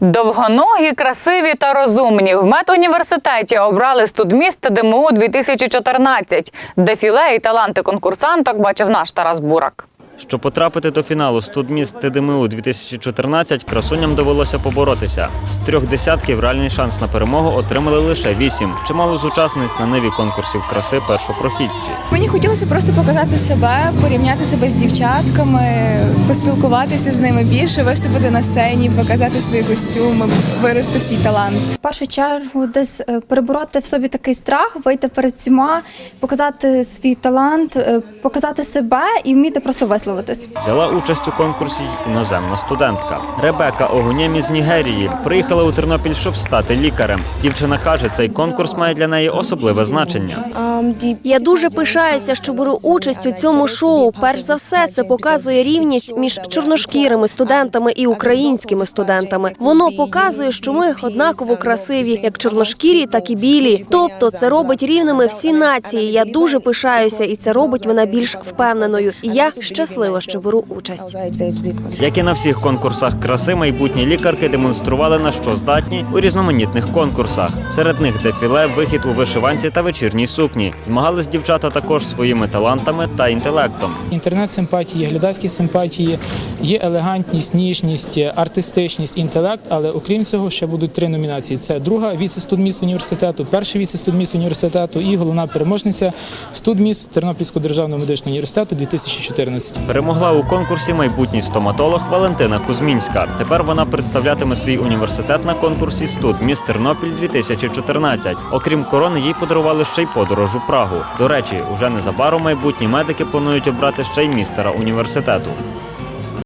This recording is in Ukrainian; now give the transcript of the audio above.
Довгоногі, красиві та розумні. В медуніверситеті обрали студміст ДМУ 2014. Дефіле і таланти конкурсанток бачив наш Тарас Бурак. Щоб потрапити до фіналу студміст ТДМУ 2014, красуням довелося поборотися. З трьох десятків реальний шанс на перемогу отримали лише вісім. Чимало з учасниць на ниві конкурсів краси першопрохідці. Мені хотілося просто показати себе, порівняти себе з дівчатками, поспілкуватися з ними більше, виступити на сцені, показати свої костюми, вирости свій талант. В першу чергу десь е, перебороти в собі такий страх, вийти перед всіма, показати свій талант, е, показати себе і вміти просто висловитись. Взяла участь у конкурсі іноземна студентка. Ребека Огунємі з Нігерії приїхала у Тернопіль, щоб стати лікарем. Дівчина каже, цей конкурс має для неї особливе значення. Я дуже пишаюся, що беру участь у цьому шоу. Перш за все, це показує рівність між чорношкірими студентами і українськими студентами. Воно показує, що ми однаково красиві, як чорношкірі, так і білі. Тобто, це робить рівними всі нації. Я дуже пишаюся, і це робить мене більш впевненою. І я щаслива, що беру участь. Як і на всіх конкурсах краси, майбутні лікарки демонстрували на що здатні у різноманітних конкурсах. Серед них дефіле, вихід у вишиванці та вечірній сукні. Змагались дівчата також своїми талантами та інтелектом. Інтернет-симпатії, глядацькі симпатії, є елегантність, ніжність, артистичність, інтелект. Але окрім цього, ще будуть три номінації: це друга віце-студміс університету, перший віце-студміс університету і головна переможниця студміс Тернопільського державного медичного університету 2014. Перемогла у конкурсі майбутній стоматолог Валентина Кузмінська. Тепер вона представлятиме свій університет на конкурсі Студ міст Тернопіль 2014. Окрім корони, їй подарували ще й подорож у Прагу. До речі, уже незабаром майбутні медики планують обрати ще й містера університету.